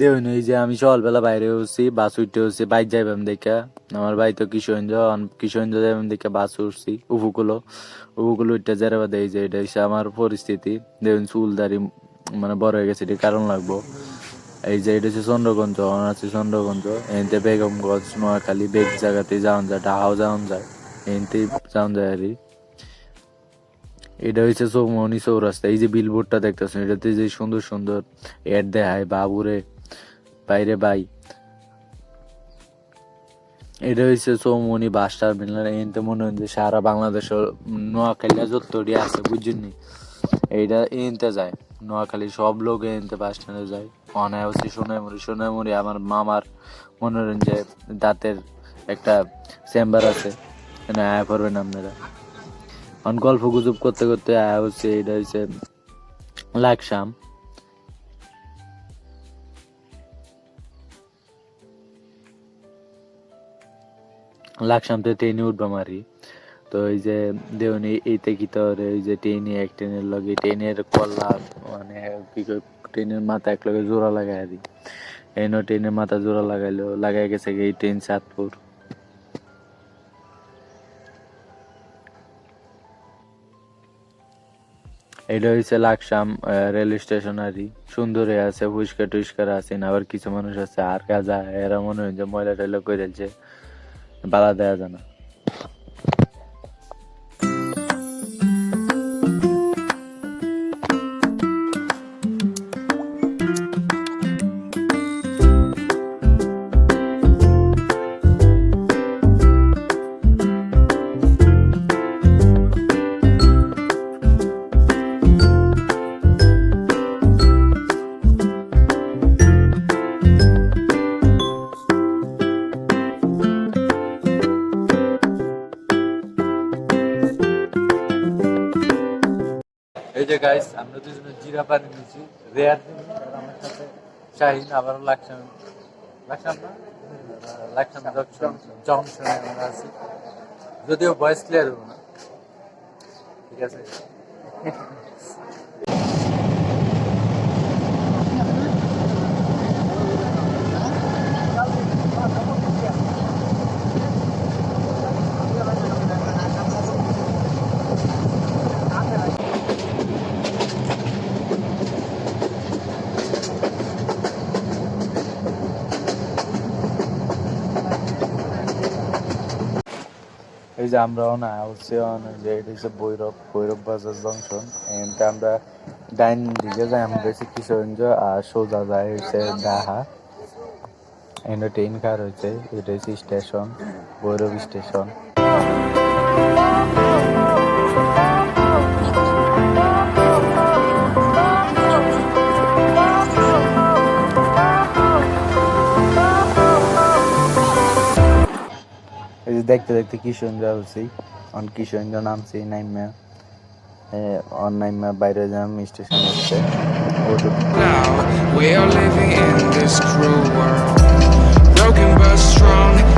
দেখুন এই যে আমি সকালবেলা বাইরে উঠছি, বাস উঠতে উঠছি বাইক যাইবাম দেখা। আমার ভাই তো অন- কিশোরগঞ্জ যাইবাম দেখে বাস উঠছি, উপকূল। উপকূল উঠতে বাদে এই যে এটা হচ্ছে আমার পরিস্থিতি। দেখুন চুল দাড়ি মানে বড় হয়ে গেছে, এটা কারণ লাগবো। এই যে এটা হচ্ছে চন্দ্রগঞ্জ অন আছে চন্দ্রগঞ্জ। এনতে বেগমগঞ্জ, নোয়াখালী, বেগ জায়গাতে যাওয়া যায়, ডাহাও যাওয়া যায়। এনতে যাওয়া যায় আর এটা হচ্ছে চৌমনি চৌরাস্তা। এই যে বিলবোর্ডটা দেখতেছেন, এটাতে যে সুন্দর সুন্দর এড দেখায়, বাবুরে বাইরে বাই। এটা হচ্ছে চৌমনি বাস টার্মিনাল। এনতে মনে হয় যে সারা বাংলাদেশের নোয়াখালী যতটি আছে বুঝছেননি এইটা এনতে যায়। নোয়াখালী সব লোক এনতে বাস স্ট্যান্ডে যায়। অনায় হচ্ছে সোনাইমুড়ি সোনাইমুড়ি আমার মামার মনোরঞ্জে দাঁতের একটা চেম্বার আছে। এখানে আয়া পড়বেন আপনারা। অন গল্প গুজব করতে করতে আয়া হচ্ছে এটা হচ্ছে লাকসাম। লাকসামতে ট্রেনে উঠবাম আর কি। তো ওই যে দেউন এইতে কি তোর এই যে ট্রেনে, এক ট্রেনের লগে ট্রেনের কল্লা মানে কি ট্রেনের মাথা এক লগে জোড়া লাগাই আর এনো ট্রেনের মাথা জোড়া লাগাইলো লাগাই গেছে এই ট্রেন চাঁদপুর এটা হচ্ছে লাকসাম রেল স্টেশন কি। সুন্দরই আছে, পরিষ্কার টুষ্কার আছে, আবার কিছু মানুষ আছে, আর কাজা এরা মনে হয় যে ময়লা টয়লা করে দিচ্ছে É Baladeza, né? এই যে গাইস আমরা দুজনে জিরা পানি নিয়েছি, রেয়ার আমার সাথে শাহিন আবার লাকসাম লাকসাম না? লাকসাম জংশন আমরা আছি। যদিও ভয়েস ক্লিয়ার হব না। ঠিক আছে? এই যে আমরা না হচ্ছে যে এটা হচ্ছে ভৈরব ভৈরব বাজার জংশন এনতে আমরা ডাইন দিকে যাই, আমরা হচ্ছে কিশোরগঞ্জ আর সোজা যায় হচ্ছে ডাহা এন্ড ট্রেন কার হচ্ছে এটা হচ্ছে স্টেশন ভৈরব স্টেশন দেখতে দেখতে কিশোরগঞ্জ হচ্ছে অন কিশোরগঞ্জ নামছি নাইমা অন নাইমা বাইরে যাম স্টেশন হচ্ছে now. We are living in this cruel world. Broken but strong.